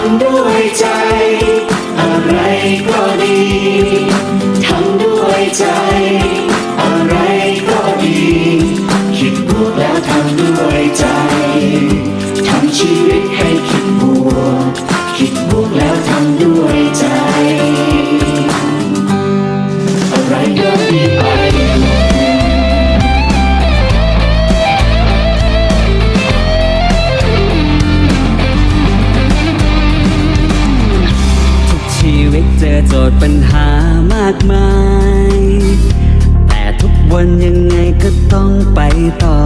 ทำด้วยใจ อะไร ทย์ปัญหามากมาย แต่ทุกวันยังไงก็ต้องไปต่อ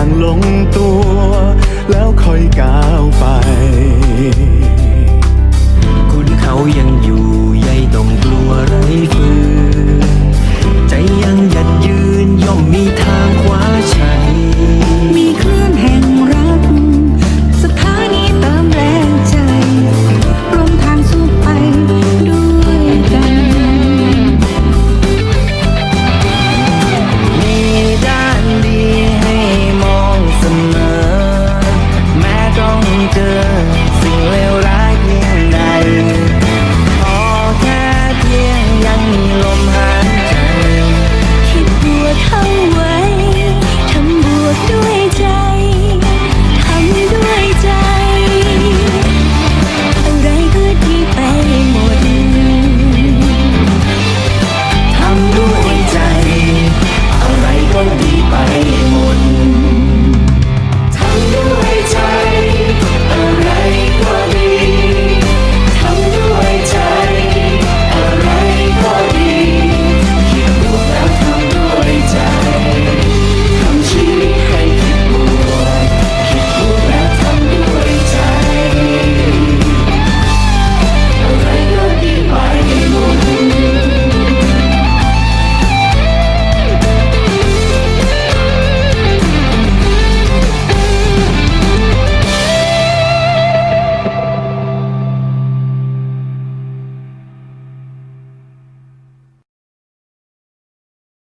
างลงตัว